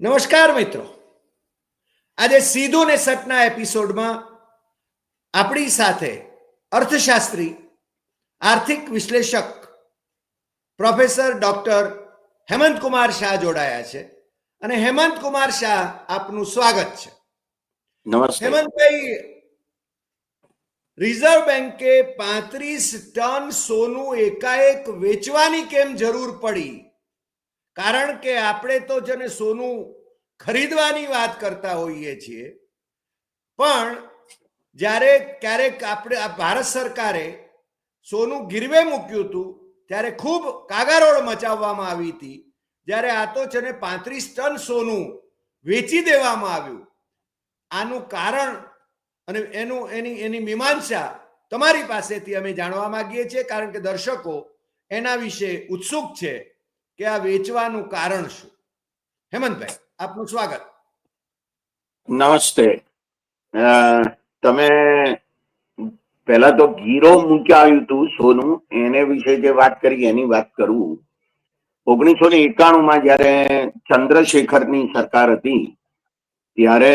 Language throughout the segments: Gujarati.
નમસ્કાર મિત્રો. આજે સીધું ને સટના એપિસોડમાં આપણી સાથે અર્થશાસ્ત્રી આર્થિક વિશ્લેષક પ્રોફેસર ડોક્ટર હેમંત કુમાર શાહ જોડાયા છે. અને હેમંત કુમાર શાહ આપનું સ્વાગત છે. હેમંતભાઈ રિઝર્વ બેન્કે પાંત્રીસ ટન સોનું એકાએક વેચવાની કેમ જરૂર પડી? કારણ કે આપણે તો જેને સોનું ખરીદવાની વાત કરતા હોઈએ છીએ, પણ જ્યારે ક્યારેક આપણે આ ભારત સરકારે સોનું ગીરવે મૂક્યું હતું, ત્યારે ખૂબ કાગારોળ મચાવવામાં આવી હતી. જ્યારે આ તો છે ને પાંત્રીસ ટન સોનું વેચી દેવામાં આવ્યું. આનું કારણ અને એનું એની એની મીમાંસા તમારી પાસેથી અમે જાણવા માંગીએ છીએ, કારણ કે દર્શકો એના વિશે ઉત્સુક છે. કે આ વેચવાનું કારણ શું? હેમંતભાઈ, આપનું સ્વાગત. નમસ્તે. તમે પહેલા તો ગીરો મૂક્યા આવ્યું હતું સોનું, એને વિશે જે વાત કરી એની વાત કરું. ઓગણીસો ને એકાણું માં જયારે ચંદ્રશેખરની સરકાર હતી, ત્યારે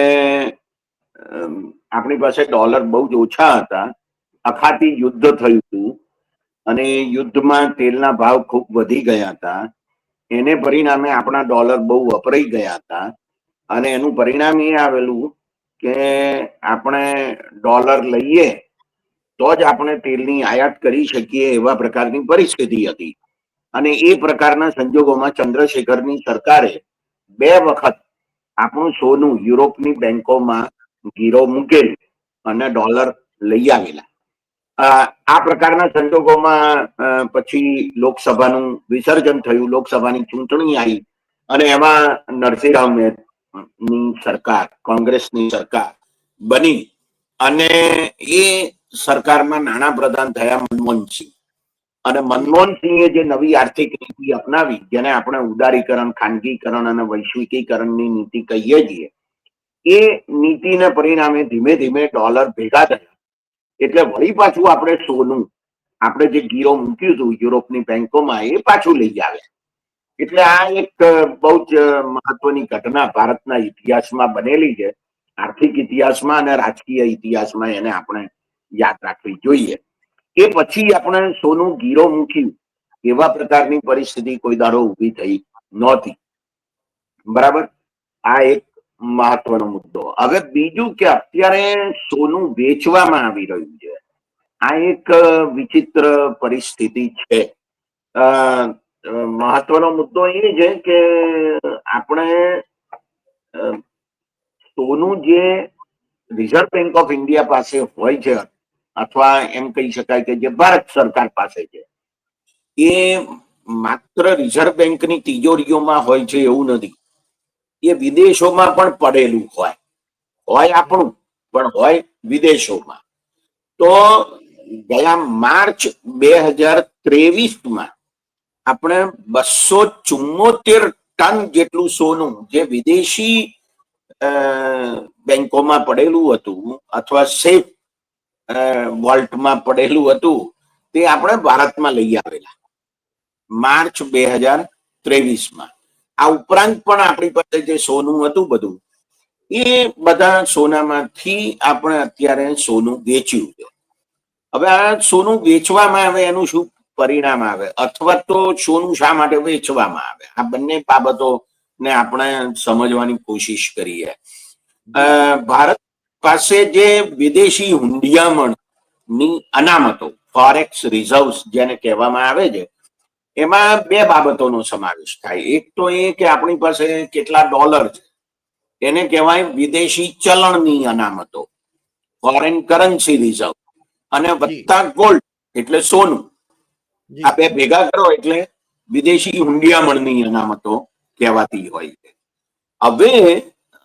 આપણી પાસે ડોલર બહુ જ ઓછા હતા. અખાતી યુદ્ધ થયું હતું, અને યુદ્ધમાં તેલના ભાવ ખૂબ વધી ગયા હતા. એને પરિણામે આપણા ડોલર બહુ વપરાઈ ગયા હતા. અને એનું પરિણામ એ આવેલું કે આપણે ડોલર લઈએ તો જ આપણે તેલની આયાત કરી શકીએ એવા પ્રકારની પરિસ્થિતિ હતી. અને એ પ્રકારના સંજોગોમાં ચંદ્રશેખરની સરકારે બે વખત આપણું સોનું યુરોપની બેંકોમાં ગીરો મૂકેલ અને ડોલર લઈ આવેલા. આ પ્રકારના સંજોગોમાં પછી લોકસભાનું વિસર્જન થયું, લોકસભાની ચૂંટણી આવી અને એમાં નરસિંહ રાવની સરકાર, કોંગ્રેસની સરકાર બની અને એ સરકારમાં નાણાં પ્રધાન થયા મનમોહનસિંહ. અને મનમોહનસિંહે જે નવી આર્થિક નીતિ અપનાવી, જેને આપણે ઉદારીકરણ, ખાનગીકરણ અને વૈશ્વિકીકરણની નીતિ કહીએ છીએ, એ નીતિને પરિણામે ધીમે ધીમે ડોલર ભેગા થયા. એટલે વળી પાછું આપણે સોનું, આપણે જે ગીરો મૂક્યું હતું યુરોપની બેંકોમાં, એ પાછું લઈ આવે એટલે આ એક બહુ જ મહત્વની ઘટના ભારતના ઇતિહાસમાં બનેલી છે. આર્થિક ઇતિહાસમાં અને રાજકીય ઇતિહાસમાં એને આપણે યાદ રાખવી જોઈએ. એ પછી આપણે સોનું, ગીરો મૂક્યું, એવા પ્રકારની પરિસ્થિતિ કોઈ દાડો ઊભી થઈ નહોતી. બરાબર? આ એક મહત્વનો મુદ્દો. હવે બીજું કે અત્યારે સોનું વેચવામાં આવી રહ્યું છે. આ એક વિચિત્ર પરિસ્થિતિ છે. મહત્વનો મુદ્દો એ છે કે આપણે સોનું જે રિઝર્વ બેંક ઓફ ઇન્ડિયા પાસે હોય છે, અથવા એમ કહી શકાય કે જે ભારત સરકાર પાસે છે, એ માત્ર રિઝર્વ બેંકની તિજોરીઓમાં હોય છે એવું નથી. એ વિદેશોમાં પણ પડેલું હોય. હોય આપણું, પણ હોય વિદેશોમાં. તો ગયા માર્ચ બે હજાર ત્રેવીસમાં આપણે બસો ચુમ્મોતેર ટન જેટલું સોનું જે વિદેશી બેંકોમાં પડેલું હતું અથવા સેફ વોલ્ટમાં પડેલું હતું, તે આપણે ભારતમાં લઈ આવેલા. માર્ચ બે હજાર ત્રેવીસમાં. આ ઉપરાંત પણ આપણી પાસે જે સોનું હતું બધું, એ બધા સોનામાંથી આપણે અત્યારે સોનું વેચ્યું છે. હવે આ સોનું વેચવામાં આવે, એનું શું પરિણામ આવે? અથવા તો સોનું શા માટે વેચવામાં આવે? આ બંને બાબતો ને આપણે સમજવાની કોશિશ કરીએ. ભારત પાસે જે વિદેશી હુંડિયામણની અનામતો ફોરેક્સ રિઝર્વ્સ જેને કહેવામાં આવે છે એમાં બે બાબતોનો સમાવેશ થાય. એક તો એ કે આપણી પાસે કેટલા ડોલર છે. એને કહેવાય વિદેશી ચલણની અનામતો. ફોરેન કરન્સી રિઝર્વ અને વધતા ગોલ્ડ એટલે સોનું. આ બે ભેગા કરો એટલે વિદેશી હુંડિયામણની અનામતો કહેવાતી હોય છે. હવે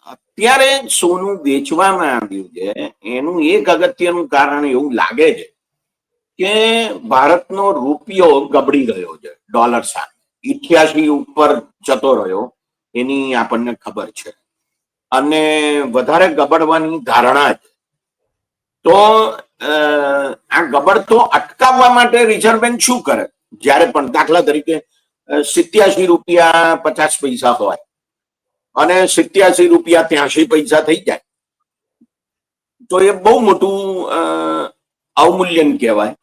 અત્યારે સોનું વેચવામાં આવ્યું છે. એનું એક અગત્યનું કારણ એવું લાગે છે કે ભારતનો રૂપિયો ગબડી ગયો છે, ડોલર સામે. ઇઠ્યાસી ઉપર જતો રહ્યો, એની આપણને ખબર છે. અને વધારે ગબડવાની ધારણા છે. તો આ ગબડ તો અટકાવવા માટે રિઝર્વ બેંક શું કરે? જ્યારે પણ દાખલા તરીકે સિત્યાસી રૂપિયા પચાસ પૈસા હોય અને સિત્યાસી રૂપિયા ત્યાંસી પૈસા થઈ જાય. તો એ બહુ મોટું અવમૂલ્યન કહેવાય.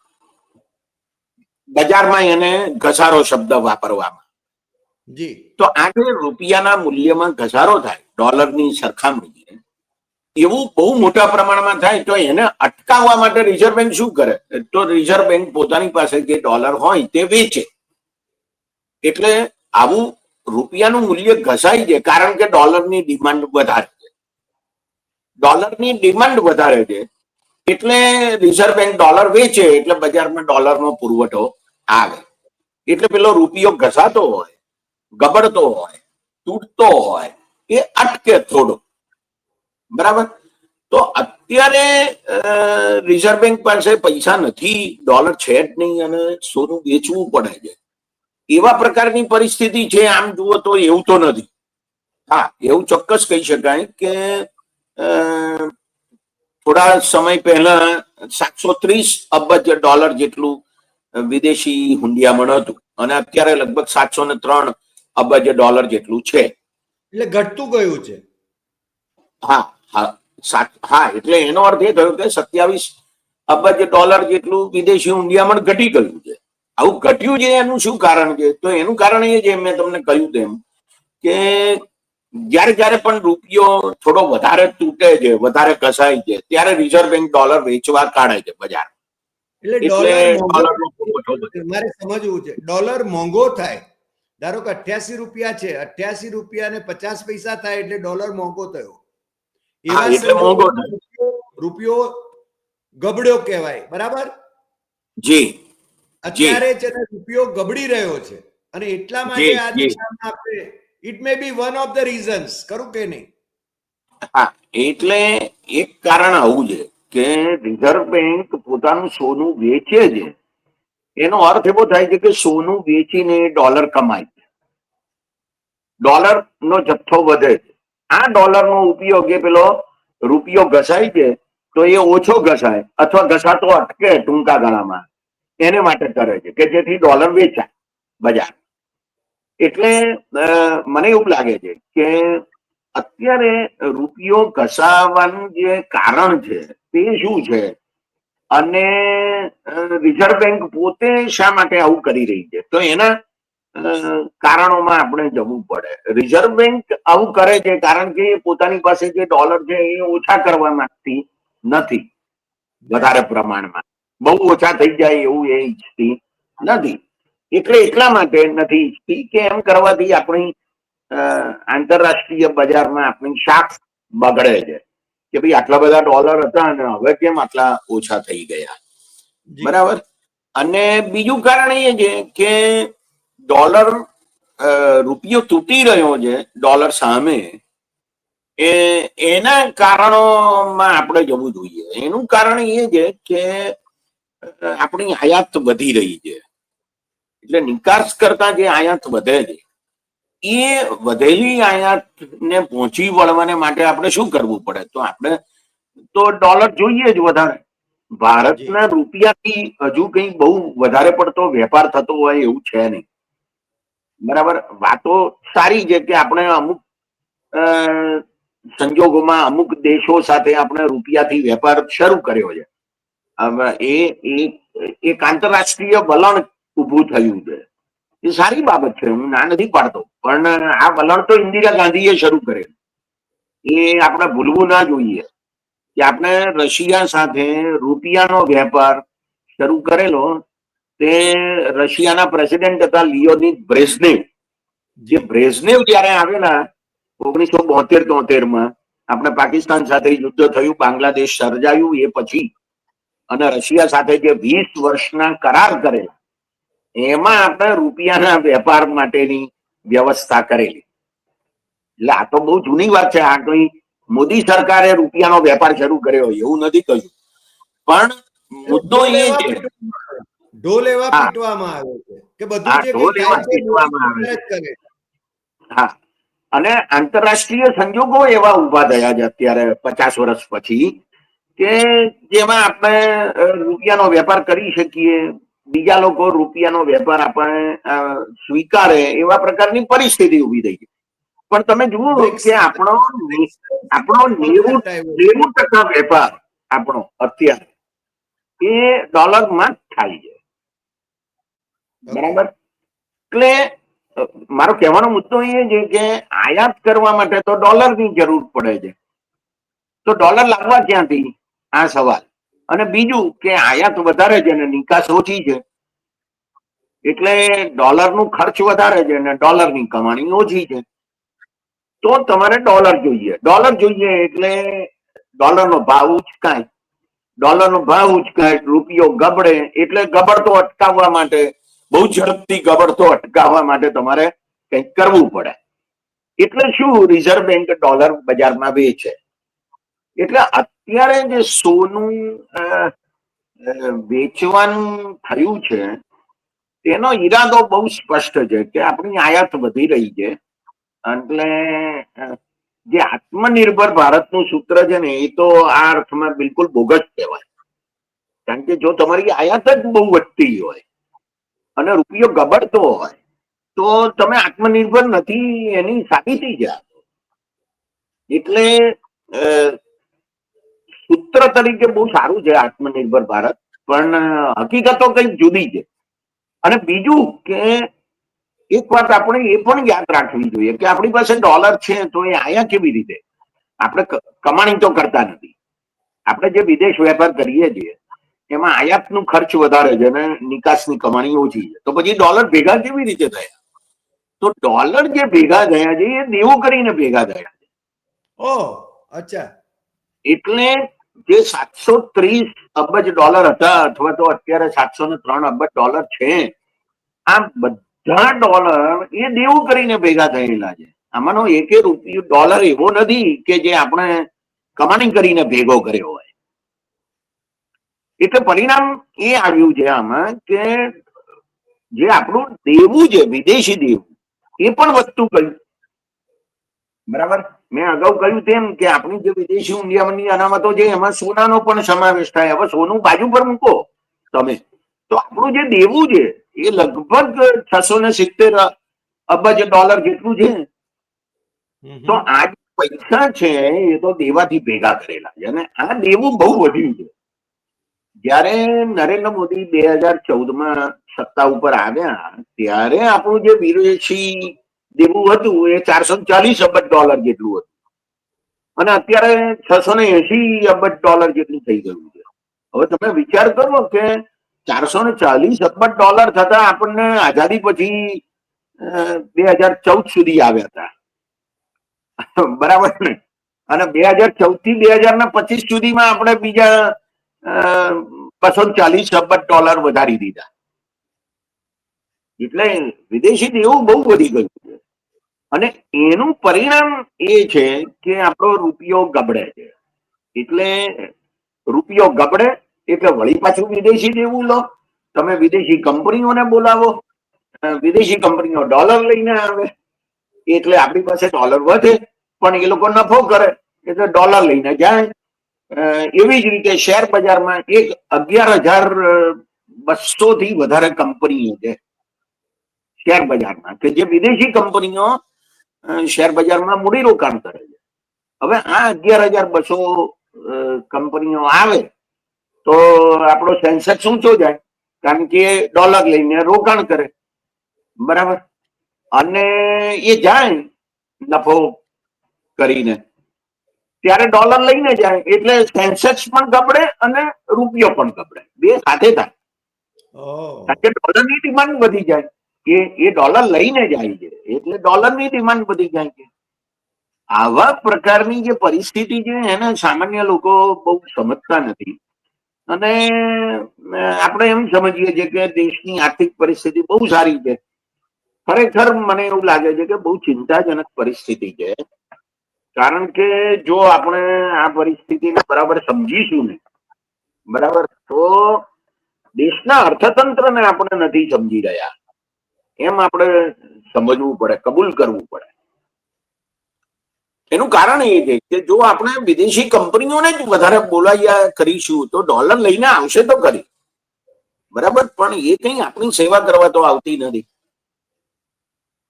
બજારમાં એને ઘસારો શબ્દ વાપરવામાં. જી. તો આજે રૂપિયાના મૂલ્યમાં ઘસારો થાય ડોલરની સરખામણીએ એવું બહુ મોટા પ્રમાણમાં થાય તો એને અટકાવવા માટે રિઝર્વ બેંક શું કરે? તો રિઝર્વ બેંક પોતાની પાસે જે ડોલર હોય તે વેચે. એટલે આવું રૂપિયાનું મૂલ્ય ઘસાઈ જાય કારણ કે ડોલરની ડિમાન્ડ વધારે છે. ડોલરની ડિમાન્ડ વધારે છે એટલે રિઝર્વ બેંક ડોલર વેચે એટલે બજારમાં ડોલરનો પુરવઠો આવે. એટલે પેલો રૂપિયો ઘસાતો હોય, ગબડતો હોય, તૂટતો હોય, એ અટકે થોડો બરાબર? તો અત્યારે રિઝર્વ બેંક પાસે પૈસા નથી, ડોલર છે જ નહીં અને સોનું વેચવું પડે છે. એવા પ્રકારની પરિસ્થિતિ છે, આમ જુઓ તો એવું તો નથી. હા, એવું ચોક્કસ કહી શકાય કે થોડા સમય પહેલા સાતસો ત્રીસ અબજ ડોલર જેટલું વિદેશી હુંડિયામણ હતું. અને અત્યારે લગભગ સાતસો ને ત્રણ અબજ ડોલર જેટલું છે. એટલે ઘટતું ગયું છે. હા હા હા એટલે એનો અર્થ એ થયો કે સત્યાવીસ અબજ ડોલર જેટલું વિદેશી હુંડિયામણ ઘટી ગયું છે. આવું ઘટ્યું છે એનું શું કારણ છે? તો એનું કારણ એ છે મેં તમને કહ્યું તેમ કે જ્યારે જ્યારે પણ રૂપિયો થોડો વધારે તૂટે છે વધારે કસાય છે ત્યારે રિઝર્વ બેંક ડોલર વેચવા કાઢે છે બજાર એટલે ડોલર. મારે સમજવું છે ડોલર મોંઘો થાય. ધારો કે અઠ્યાસી રૂપિયા છે અઠ્યાસી રૂપિયા ને પચાસ પૈસા થાય એટલે ડોલર મોંઘો થયો. સંજોગોમાં રૂપિયો- ગબડ્યો કહેવાય બરાબર? જી અત્યારે છે ને રૂપિયો ગબડી રહ્યો છે. અને એટલા માટે આ દિશામાં આપણે it may be one of the reasons ખરું કે નહીં? હા એટલે એક કારણ આવું છે. કે રિઝર્વ બેંક પોતાનું સોનું વેચે છે, એનો અર્થ એવો થાય છે કે સોનું વેચીને ડોલર કમાય છે. ડોલર નો જથ્થો વધે છે. આ ડોલર નો ઉપયોગ એ પેલો રૂપિયો ઘસાય છે, તો એ ઓછો ઘસાય અથવા ઘસાતો અટકે ટૂંકા ગાળામાં. એને માટે કરે છે કે જેથી ડોલર વેચાય બજાર. એટલે મને એવું લાગે છે કે અત્યારે રૂપિયો ઘસાવાનું જે કારણ છે તે છે? અને રિઝર્વ બેંક પોતે શા માટે આવું કરી રહી છે? તો એના કારણોમાં આપણે જવું પડે. રિઝર્વ બેંક આવું કરે છે કારણ કે પોતાની પાસે જે ડોલર છે એ ઓછા કરવા માંગતી નથી, વધારે પ્રમાણમાં. બહુ ઓછા થઈ જાય એવું એ ઈચ્છતી નથી. એટલે એટલા માટે નથી ઈચ્છતી કે એમ કરવાથી આપણી આંતરરાષ્ટ્રીય બજારમાં આપણી શાખ બગડે છે. કે ભાઈ આટલા બધા ડોલર હતા અને હવે કેમ આટલા ઓછા થઈ ગયા? બરાબર? અને બીજું કારણ એ છે કે ડોલર રૂપિયો તૂટી રહ્યો છે ડોલર સામે એ એના કારણોમાં આપણે જવું જોઈએ. એનું કારણ એ છે કે આપણી આયાત વધી રહી છે. એટલે નિકાસ કરતા જે આયાત વધે છે એ વધેલી આયાત ને પહોંચી વળવાને માટે આપણે શું કરવું પડે? તો આપણે તો ડોલર જોઈએ જ વધારે. ભારતના રૂપિયાથી હજુ કઈ બહુ વધારે પડતો વેપાર થતો હોય એવું છે નહીં. બરાબર? વાતો સારી છે કે આપણે અમુક સંજોગોમાં અમુક દેશો સાથે આપણે રૂપિયાથી વેપાર શરૂ કર્યો છે. એ- એક આંતરરાષ્ટ્રીય વલણ ઊભું થયું છે. એ સારી બાબત છે, હું ના નથી પાડતો. પણ આ વલણ તો ઇન્દિરા ગાંધીએ શરૂ કરેલું. એ આપણે ભૂલવું ના જોઈએ કે આપણે રશિયા સાથે રૂપિયાનો વેપાર શરૂ કરેલો તે રશિયાના પ્રેસિડેન્ટ હતા લિયોનિક બ્રેઝનેવ. જે બ્રેઝનેવ જયારે આવેલા ઓગણીસો બોતેર તોતેરમાં આપણે પાકિસ્તાન સાથે યુદ્ધ થયું, બાંગ્લાદેશ સર્જાયું, એ પછી અને રશિયા સાથે જે વીસ વર્ષના કરાર કરેલા એમાં આપણે રૂપિયાના વેપાર માટેની વ્યવસ્થા કરેલી. એટલે આ તો બહુ જૂની વાત છે આ કઈ મોદી સરકારે રૂપિયાનો વેપાર શરૂ કર્યો એવું નથી કહ્યું. પણ મુદ્દો એ છે. ઢોલ એવા પીટવામાં આવે છે કે બધું જે ઢોલ એવા પીટવામાં આવે. હા. અને આંતરરાષ્ટ્રીય સંજોગો એવા ઊભા થયા છે અત્યારે પચાસ વર્ષ પછી કે જેમાં આપણે રૂપિયાનો વેપાર કરી શકીએ. બીજા લોકો રૂપિયાનો વેપાર આપણે સ્વીકારે એવા પ્રકારની પરિસ્થિતિ ઊભી થઈ છે પણ તમે જુઓ કે આપણો આપણો નેવું નેવું ટકા વેપાર આપણો અત્યારે એ ડોલરમાં જ થાય છે. બરાબર? એટલે મારો કહેવાનો મુદ્દો એ છે કે આયાત કરવા માટે તો ડોલરની જરૂર પડે છે. તો ડોલર લાવવા ક્યાંથી? આ સવાલ. અને બીજું કે આયાત વધારે છે ને નિકાસ ઓછી છે, એટલે ડોલરનું ખર્ચ વધારે છે અને ડોલરની કમાણી ઓછી છે. તો તમારે ડોલર જોઈએ. ડોલર જોઈએ એટલે ડોલરનો ભાવ ઉચકાય. ડોલરનો ભાવ ઉચકાય, રૂપિયો ગબડે, એટલે ગબડતો અટકાવવા માટે, બહુ ઝડપથી ગબડતો અટકાવવા માટે તમારે કંઈક કરવું પડે. એટલે શું રિઝર્વ બેંક ડોલર બજારમાં વેચે? એટલે અત્યારે જે સોનું વેચવાનું થયું છે, તેનો ઈરાદો બહુ સ્પષ્ટ છે કે આપણી આયાત વધી રહી છે. એટલે જે આત્મનિર્ભર ભારતનું સૂત્ર છે ને, એ તો આ અર્થમાં બિલકુલ બોગસ કહેવાય. કારણ કે જો તમારી આયાત જ બહુ વધતી હોય અને રૂપિયો ગબડતો હોય, તો તમે આત્મનિર્ભર નથી એની સાબિતી છે એટલે સૂત્ર તરીકે બહુ સારું છે આત્મનિર્ભર ભારત પણ હકીકતો કંઈક જુદી છે. અને બીજું કે એક વાત આપણે એ પણ યાદ રાખવી જોઈએ કે આપણી પાસે ડોલર છે તો એ આયા કેવી રીતે? આપણે કમાણી તો કરતા નથી. આપણે જે વિદેશ વેપાર કરીએ છીએ એમાં આયાતનું ખર્ચ વધારે છે અને નિકાસની કમાણી ઓછી છે. તો પછી ડોલર ભેગા કેવી રીતે થયા? તો ડોલર જે ભેગા થયા છે એ દેવું કરીને ભેગા થયા છે. ઓહ અચ્છા. એટલે જે સાતસો ત્રીસ અબજ ડોલર હતા, અથવા તો અત્યારે સાતસો ને ત્રણ અબજ ડોલર છે, આ બધા ડોલર એ દેવું કરીને ભેગા થયેલા છે. આમાંનો એકે રૂપિયો ડોલર એવો નથી કે જે આપણે કમાણી કરીને ભેગો કર્યો હોય. એટલે પરિણામ એ આવ્યું છે આમાં કે જે આપણું દેવું છે, વિદેશી દેવું, એ પણ વધતું ગયું બરાબર? મેં અગાઉ કહ્યું તેમ કે આપણી જે વિદેશી ઊંડિયામણની અનામતો છે એમાં સોનાનો પણ સમાવેશ થાય. હવે સોનું બાજુ પર મૂકો તમે. તો આપણું જે દેવું છે એ લગભગ છસો ને સિત્તેર અબજ ડોલર જેટલું છે. તો આ જે પૈસા છે એ તો દેવાથી ભેગા કરેલા છે. અને આ દેવું બહુ વધ્યું છે. જ્યારે નરેન્દ્ર મોદી બે હજાર ચૌદમાં સત્તા ઉપર આવ્યા ત્યારે આપણું જે વિદેશી દેવું હતું એ ચારસો ચાલીસ અબજ ડોલર જેટલું હતું. અને અત્યારે છસો ને એસી અબજ ડોલર જેટલું થઈ ગયું છે. હવે તમે વિચાર કરો કે ચારસો ને ચાલીસ અબજ ડોલર થતા આપણને આઝાદી પછી બે હજાર ચૌદ સુધી આવ્યા હતા. બરાબર ને? અને બે હજાર ચૌદથી બે હજાર ને પચીસ સુધીમાં આપણે બીજા બસો ચાલીસ અબજ ડોલર વધારી દીધા. એટલે વિદેશી દેવું બહુ વધી ગયું છે. અને એનું પરિણામ એ છે કે આપણો રૂપિયો ગબડે છે. એટલે રૂપિયો ગબડે એટલે વળી પાછું વિદેશી દેવું લો. તમે વિદેશી કંપનીઓને બોલાવો. વિદેશી કંપનીઓ ડોલર લઈને આવે. એટલે આપણી પાસે ડોલર વધે, પણ એ લોકો નફો કરે. એટલે ડોલર લઈને જાય. એવી જ રીતે શેર બજારમાં એક અગિયાર હજાર બસો થી વધારે કંપનીઓ છે. શેર બજારમાં, કે જે વિદેશી કંપનીઓ શેર બજારમાં મૂડીરોકાણ કરે છે. હવે આ અગિયાર હજાર બસો કંપનીઓ આવે તો આપણો સેન્સેક્સ ઊંચો જાય કારણ કે ડોલર લઈને રોકાણ કરે. બરાબર? અને એ જાય નફો કરીને. ત્યારે ડોલર લઈને જાય એટલે સેન્સેક્સ પણ ગબડે અને રૂપિયો પણ ગબડે. બે સાથે થાય. કારણ કે ડોલરની ડિમાન્ડ વધી જાય. એ એ ડોલર લઈને જાય છે. એટલે ડોલરની ડિમાન્ડ વધી જાય છે. આવા પ્રકારની જે પરિસ્થિતિ છે, એને સામાન્ય લોકો બહુ સમજતા નથી. અને આપણે એમ સમજીએ છીએ કે દેશની આર્થિક પરિસ્થિતિ બહુ સારી છે. ખરેખર મને એવું લાગે છે કે બહુ ચિંતાજનક પરિસ્થિતિ છે. કારણ કે જો આપણે આ પરિસ્થિતિને બરાબર સમજીશું ને, બરાબર, તો દેશના અર્થતંત્રને આપણે નથી સમજી રહ્યા. એમ આપણે સમજવું પડે, કબૂલ કરવું પડે. એનું કારણ એ છે કે જો આપણે વિદેશી કંપનીઓને જ વધારે બોલાયા કરીશું, તો ડોલર લઈને આવશે તો કરી બરાબર? પણ એ કઈ આપણી સેવા કરવા તો આવતી નથી.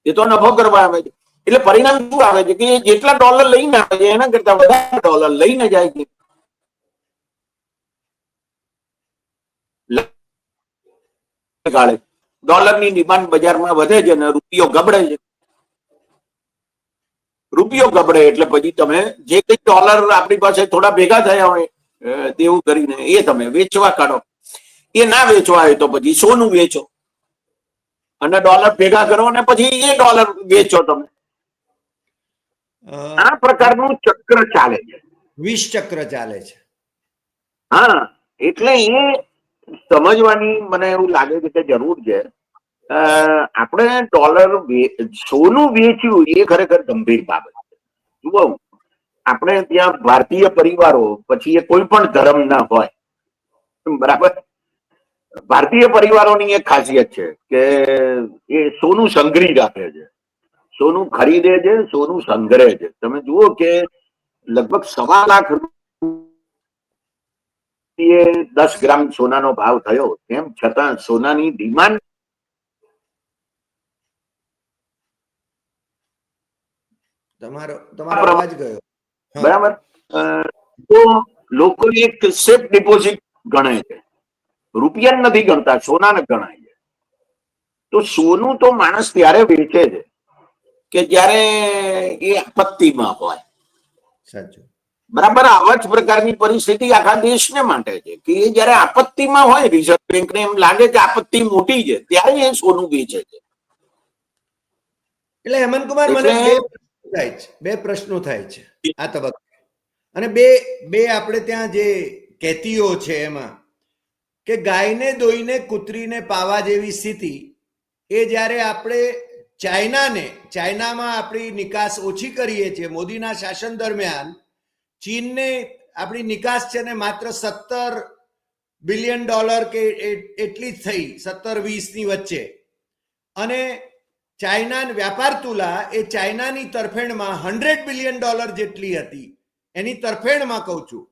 એ તો નફો કરવા આવે છે. એટલે પરિણામ શું આવે છે કે જેટલા ડોલર લઈને આવે છે, એના કરતા વધારે ડોલર લઈને જાય છે. ગાળે ડોલરની ડિમાન્ડ બજારમાં વધે છે અને રૂપિયો ગબડે છે. રૂપિયો ગબડે એટલે પછી તમે જે કઈ ડોલર આપણી પાસે થોડા ભેગા થયા હોય તેવું કરીને એ તમે વેચવા કાઢો. એ ના વેચવા હોય તો પછી સોનું વેચો. અને ડોલર ભેગા કરો અને પછી એ ડોલર વેચો તમે. આ પ્રકારનું ચક્ર ચાલે છે. વીસ ચક્ર ચાલે છે. હા એટલે એ સમજવાની મને એવું લાગે છે કે જરૂર છે. આપણે ડોલર સોનું વેચ્યું એ ખરેખર ગંભીર બાબત છે. જુઓ, આપણે ત્યાં ભારતીય પરિવારો, પછી એ કોઈ પણ ધર્મ ના હોય, બરાબર? ભારતીય પરિવારોની એક ખાસિયત છે કે એ સોનું સંગ્રહી રાખે છે. સોનું ખરીદે છે, સોનું સંગ્રહે છે. તમે જુઓ કે લગભગ સવા લાખ રૂપિયે દસ ગ્રામ સોનાનો ભાવ થયો. તેમ છતાં સોનાની ડિમાન્ડ તમારો તમારો અવાજ ગયો. બરાબર. તો લોકો એક સેફ ડિપોઝિટ ગણે છે. રૂપિયા નથી ગણતા સોનાને ગણાય છે. તો સોનું તો માણસ ત્યારે વેચે છે કે જ્યારે એ આપત્તિમાં હોય. સાચું. બરાબર આવા જ પ્રકારની પરિસ્થિતિ આખા દેશને માટે છે કે એ જયારે આપત્તિમાં હોય રિઝર્વ બેંકને એમ લાગે કે આપત્તિ મોટી છે ત્યારે એ સોનું વેચે છે. એટલે હેમંતકુમાર મને થાય છે બે પ્રશ્નો થાય છે આ તબક્કે. અને બે બે આપણે ત્યાં જે કેતીઓ છે એમાં કે ગાયને દોઈને કૂતરીને પાવા જેવી સ્થિતિ એ જ્યારે આપણે ચાઇનાને ચાઇનામાં આપણી નિકાસ ઓછી કરીએ છીએ મોદીના શાસન દરમિયાન ચીનને આપણી નિકાસ છે ને માત્ર સત્તર બિલિયન ડોલર કે એટલી જ થઈ, સત્તર વીસની વચ્ચે. અને ચાઇના વ્યાપાર તુલા એ ચાઇનાની તરફેણમાં હંડ્રેડ બિલિયન ડોલર જેટલી હતી. એની તરફેણમાં કહું છું.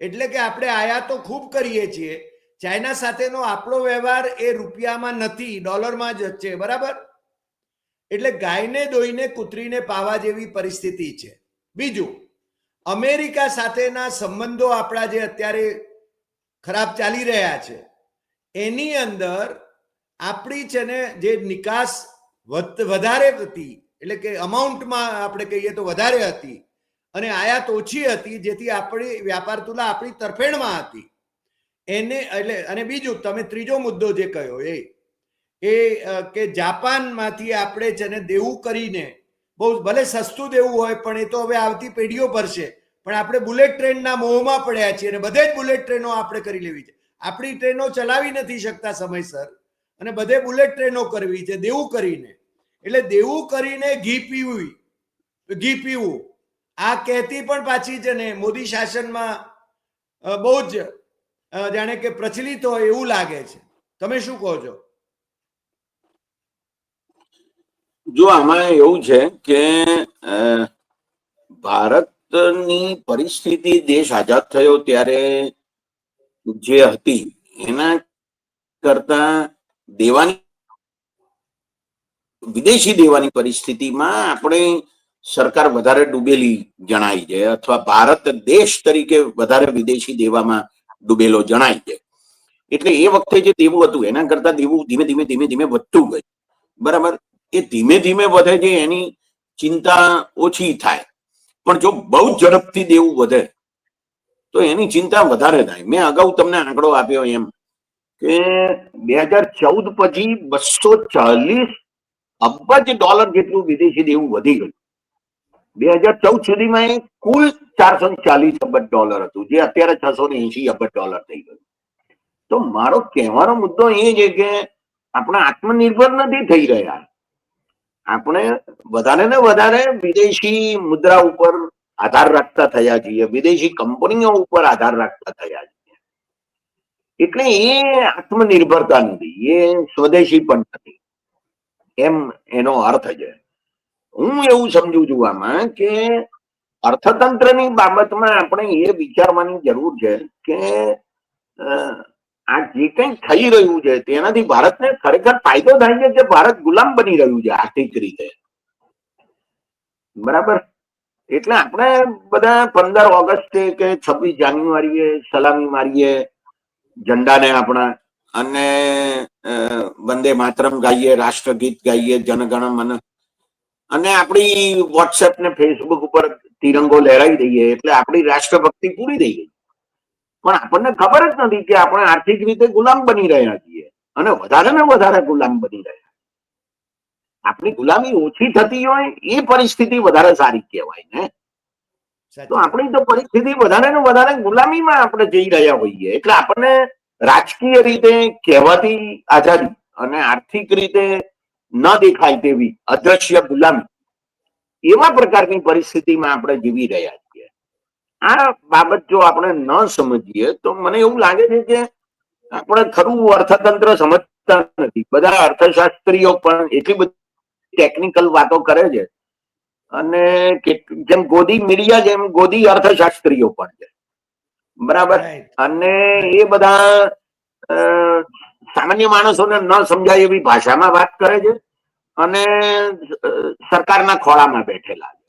એટલે કે આપણે આયાતો ખૂબ કરીએ છીએ. ચાઇના સાથેનો આપણો વ્યવહાર એ રૂપિયામાં નથી, ડોલરમાં જ છે, બરાબર? એટલે ગાયને દોઈને કૂતરીને પાવા જેવી પરિસ્થિતિ છે. બીજું અમેરિકા સાથેના સંબંધો આપણા જે અત્યારે ખરાબ ચાલી રહ્યા છે, એની અંદર આપણી છે ને જે નિકાસ વધારે હતી, એટલે કે અમાઉન્ટમાં આપણે કહીએ તો વધારે હતી અને આયાત ઓછી હતી, જેથી આપણી વ્યાપાર તુલા આપણી તરફેણમાં હતી. એને એટલે, અને બીજું તમે ત્રીજો મુદ્દો જે કહ્યો એ એ કે જાપાનમાંથી આપણે છે ને દેવું કરીને બહુ ભલે સસ્તું દેવું હોય, પણ એ તો હવે આવતી પેઢીઓ ભરશે. પણ આપણે બુલેટ ટ્રેનના મોહમાં પડ્યા છીએ અને બધે જ બુલેટ ટ્રેનો આપણે કરી લેવી છે. આપણી ટ્રેનો ચલાવી નથી શકતા સમયસર. અને બધે બુલેટ ટ્રેનો કરવી છે, દેવું કરીને. એટલે દેવું કરીને ઘી પીવું. ઘી પીવું. આ કહેતી પણ પાછી છે ને મોદી શાસનમાં બહુ જ જાણે કે પ્રચલિત હોય એવું લાગે છે. તમે શું કહો છો? જો આમાં એવું છે કે ભારતની પરિસ્થિતિ દેશ આઝાદ થયો ત્યારે જે હતી, એના કરતા દેવાની વિદેશી દેવાની પરિસ્થિતિમાં આપણે સરકાર વધારે ડૂબેલી જણાય છે, અથવા ભારત દેશ તરીકે વધારે વિદેશી દેવામાં ડૂબેલો જણાય છે. એટલે એ વખતે જે દેવું હતું, એના કરતા દેવું ધીમે ધીમે ધીમે ધીમે વધતું ગયું. બરાબર? એ ધીમે ધીમે વધે છે, એની ચિંતા ઓછી થાય. પણ જો બહુ ઝડપથી દેવું વધે, તો એની ચિંતા વધારે થાય. મેં અગાઉ તમને આંકડો આપ્યો એમ કે બે હજાર ચૌદ પછી બસો ચાલીસ અબજ ડોલર જેટલું વિદેશી દેવું વધી ગયું. બે હજાર ચૌદ સુધીમાં એ કુલ ચારસો ચાલીસ અબજ ડોલર હતું, જે અત્યારે છસો ને એસી અબજ ડોલર થઈ ગયું. તો મારો કહેવાનો મુદ્દો એ છે કે આપણે આત્મનિર્ભર નથી થઈ રહ્યા. આપણે વધારે ને વધારે વિદેશી મુદ્રા ઉપર આધાર રાખતા થયા છીએ. વિદેશી કંપનીઓ ઉપર આધાર રાખતા થયા છીએ. એટલે એ આત્મનિર્ભરતા નથી, એ સ્વદેશી પણ નથી. એમ એનો અર્થ છે. હું એવું સમજુ છું આમાં કે અર્થતંત્રની બાબતમાં આપણે એ વિચારવાની જરૂર છે કે આ જે કંઈ થઈ રહ્યું છે, તેનાથી ભારતને ખરેખર ફાયદો થાય છે કે ભારત ગુલામ બની રહ્યું છે આર્થિક રીતે. બરાબર? એટલે આપણે બધા પંદર ઓગસ્ટે કે છવ્વીસ જાન્યુઆરીએ સલામી મારીએ, ઝંડાને આપણા, અને વંદે માતરમ ગાઈએ, રાષ્ટ્રગીત ગાઈએ, જનગણ મન, અને આપણી વોટ્સએપ ને ફેસબુક ઉપર તિરંગો લહેરાવી દઈએ, એટલે આપણી રાષ્ટ્રભક્તિ પૂરી થઈ ગઈ. પણ આપણને ખબર જ નથી કે આપણે આર્થિક રીતે ગુલામ બની રહ્યા છીએ. અને વધારે ને વધારે ગુલામ બની રહ્યા આપણી ગુલામી ઓછી થતી હોય એ પરિસ્થિતિ વધારે સારી કહેવાય ને. તો આપણી તો પરિસ્થિતિ વધારે ને વધારે ગુલામીમાં આપણે જઈ રહ્યા હોઈએ. એટલે આપણને રાજકીય રીતે કહેવાતી આઝાદી અને આર્થિક રીતે ન દેખાય તેવી અદ્રશ્ય ગુલામી એવા પ્રકારની પરિસ્થિતિમાં આપણે જીવી રહ્યા છીએ આ બાબત જો આપણે ન સમજીએ તો મને એવું લાગે છે કે આપણે ખરું અર્થતંત્ર સમજતા નથી. બધા અર્થશાસ્ત્રીઓ પણ એટલી બધી ટેકનિકલ વાતો કરે છે. અને જેમ ગોદી મીડિયા જેમ ગોદી અર્થશાસ્ત્રીઓ પણ છે. બરાબર? અને એ બધા સામાન્ય માણસોને ન સમજાય એવી ભાષામાં વાત કરે છે. અને સરકારના ખોળામાં બેઠેલા છે.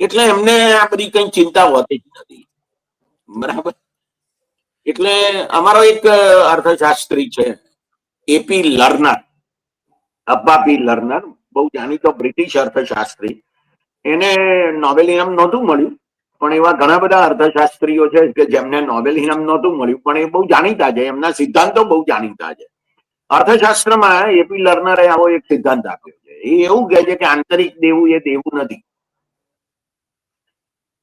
એટલે એમને આ બધી કઈ ચિંતા હોતી નથી. બરાબર? એટલે અમારો એક અર્થશાસ્ત્રી છે એપી લર્નર અબ્બાપી લર્નર બહુ જાણીતો બ્રિટિશ અર્થશાસ્ત્રી. એને નોબેલ ઇનામ નહોતું મળ્યું, પણ એવા ઘણા બધા અર્થશાસ્ત્રીઓ છે કે જેમને નોબેલ ઇનામ નહોતું મળ્યું, પણ એ બહુ જાણીતા છે, એમના સિદ્ધાંતો બહુ જાણીતા છે. અર્થશાસ્ત્રમાં એપી લર્નરે આવો એક સિદ્ધાંત આપ્યો છે. એ એવું કહે છે કે આંતરિક દેવું એ દેવું નથી.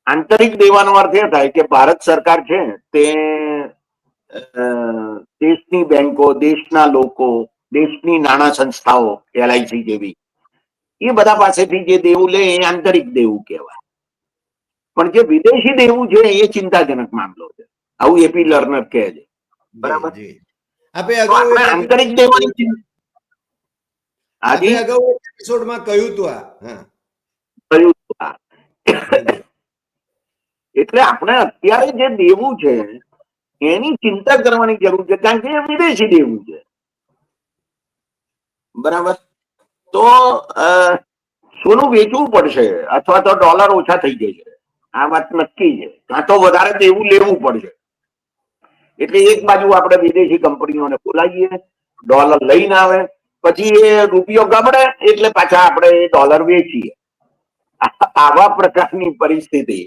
આંતરિક દેવાનો અર્થ એ થાય કે ભારત સરકાર છે તે દેશની બેંકો દેશના લોકો દેશની નાણાં સંસ્થાઓ એલઆઈસી જેવી એ બધા પાસેથી જે દેવું લે એ આંતરિક દેવું કહેવાય. પણ જે વિદેશી દેવું છે એ ચિંતાજનક મામલો છે. આવું એપી લર્નર કહે છે. બરાબર. આપણે આંતરિક દેવાની ચિંતા આપે અગાઉ એપિસોડમાં કહ્યું હતું આ કહ્યું હતું. એટલે આપણે અત્યારે જે દેવું છે, એની ચિંતા કરવાની જરૂર છે, કારણ કે વિદેશી દેવું છે. બરાબર? તો સોનું વેચવું પડશે, અથવા તો ડોલર ઓછા થઈ જશે. આ વાત નક્કી છે. કાં તો વધારે દેવું લેવું પડશે. એટલે એક બાજુ આપણે વિદેશી કંપનીઓને બોલાવીએ, ડોલર લઈને આવે, પછી એ રૂપિયો ગબડે, એટલે પાછા આપણે એ ડોલર વેચીએ. આવા પ્રકારની પરિસ્થિતિ.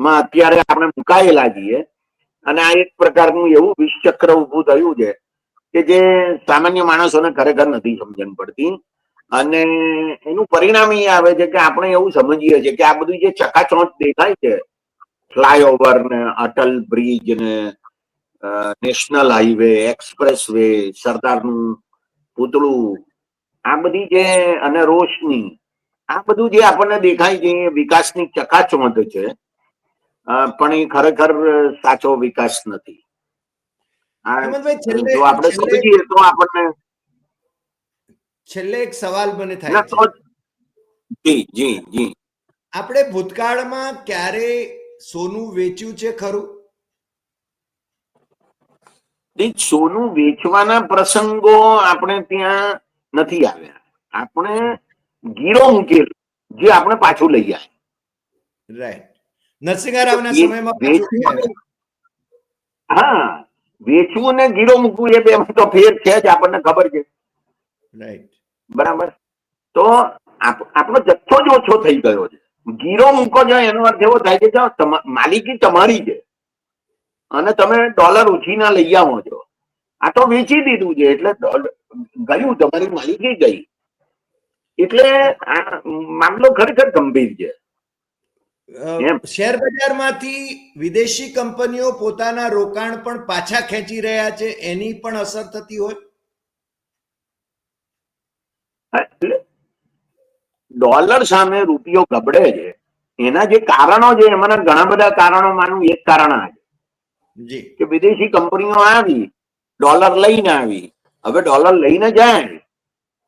માં અત્યારે આપણે મુકાયેલા છીએ. અને આ એક પ્રકારનું એવું વિષચક્ર ઉભું થયું છે કે જે સામાન્ય માણસોને ખરેખર નથી સમજણ પડતી. અને એનું પરિણામ એ આવે છે કે આપણે એવું સમજીએ છીએ કે આ બધું જે ચકાચોંચ દેખાય છે, ફ્લાયઓવર ને અટલ બ્રિજ ને નેશનલ હાઈવે એક્સપ્રેસ વે સરદારનું પૂતળું, આ બધી જે, અને રોશની, આ બધું જે આપણને દેખાય છે એ વિકાસની ચકાચોંધ છે. પણ એ ખરેખર સાચો વિકાસ નથી. જો આપણે સમજીએ તો આપણને છેલ્લે એક સવાલ મને થાય ના છે. તો જી જી જી. આપણે ભૂતકાળમાં ક્યારે સોનું વેચ્યું છે ખરું? સોનું વેચવાના પ્રસંગો આપણે ત્યાં નથી આવ્યા. આપણે ગીરો મૂકેલું જે આપણે પાછું લઈ આવ્યા. રાઈટ નરસિંહારાવના સમયમાં. હા વેચવું ને ગીરો મૂકવું એ બેમાં તો ફેર છે જ આપણને ખબર છે. રાઈટ બરાબર? તો આપણો જથ્થો જ ઓછો થઈ ગયો છે. ગીરો મૂકો છો એનો અર્થ એવો થાય કે જો માલિકી તમારી છે. અને તમે ડોલર ઉછીના લઈ આવો છો. આ તો વેચી દીધું છે એટલે ગયું તમારી માલિકી ગઈ. એટલે આ મામલો ખરેખર ગંભીર છે. શેર બજારમાંથી વિદેશી કંપનીઓ પોતાના રોકાણ પણ પાછા ખેંચી રહ્યા છે એની પણ અસર થતી હોય? ડોલર સામે રૂપિયો ગબડે છે. એના જે કારણો છે એમાંના ઘણા બધા કારણોમાંનું એક કારણ આ છે. જી. કે વિદેશી કંપનીઓ આવી ડોલર લઈને આવી. હવે ડોલર લઈને જાય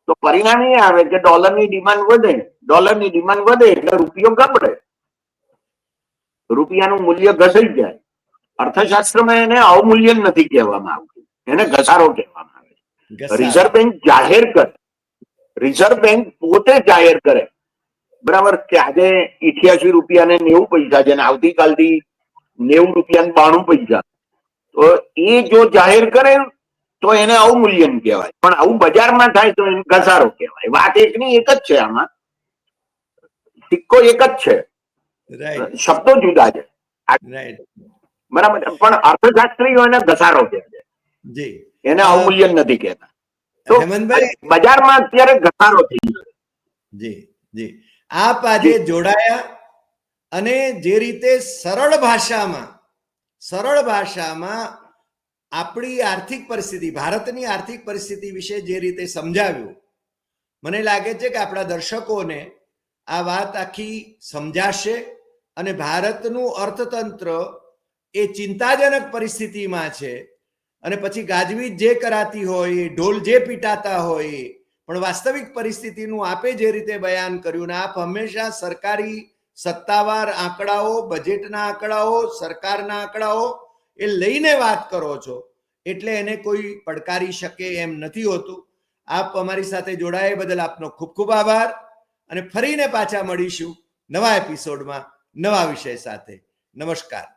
તો પરિણામ એ આવે કે ડોલરની ડિમાન્ડ વધે. ડોલરની ડિમાન્ડ વધે એટલે રૂપિયો ગબડે. રૂપિયાનું મૂલ્ય ઘસાઈ જાય. અર્થશાસ્ત્રમાં એને અવમૂલ્યન નથી કહેવામાં આવતું. એને ઘસારો કહેવામાં આવે છે. રિઝર્વ બેંક જાહેર કરે. રિઝર્વ બેંક પોતે જાહેર કરે. બરાબર કે આજે ઇઠ્યાસી રૂપિયા ને નેવું પૈસા છે ને આવતીકાલથી નેવું રૂપિયા ને બાણું પૈસા. તો એ જો જાહેર કરે તો એને અવમૂલ્યન કહેવાય. પણ આવું બજારમાં થાય તો એને ઘસારો કહેવાય. વાત એકની એક જ છે આમાં. સિક્કો એક જ છે. શબ્દો જુદા છે. બરાબર પણ અર્થશાસ્ત્રીઓ એને ઘસારો કે છે. એને અવમૂલ્યન નથી કહેતા. તો બજારમાં અત્યારે ઘસારો થઈ ગયો જી જી. આપ આજે જોડાયા અને જે રીતે સરળ ભાષામાં સરળ ભાષામાં આપણી આર્થિક પરિસ્થિતિ ભારતની આર્થિક પરિસ્થિતિ વિશે જે રીતે સમજાવ્યું મને લાગે છે કે આપણા દર્શકોને આ વાત આખી સમજાશે. અને ભારતનું અર્થતંત્ર એ ચિંતાજનક પરિસ્થિતિમાં છે. અને પછી ગાજવીજ જે કરાતી હોય, ઢોલ જે પીટાતા હોય, પણ વાસ્તવિક પરિસ્થિતિનું આપે જે રીતે બયાન કર્યું ને આપ હંમેશા સરકારી સત્તાવાર આંકડાઓ, બજેટના આંકડાઓ, સરકારના આંકડાઓ એ લઈને વાત કરો છો. એટલે એને કોઈ પડકારી શકે એમ નથી હોતું. આપ અમારી સાથે જોડાયા બદલ આપનો ખૂબ ખૂબ આભાર. અને ફરીને પાછા મળીશું નવા એપિસોડમાં. નવા વિષય સાથે. નમસ્કાર.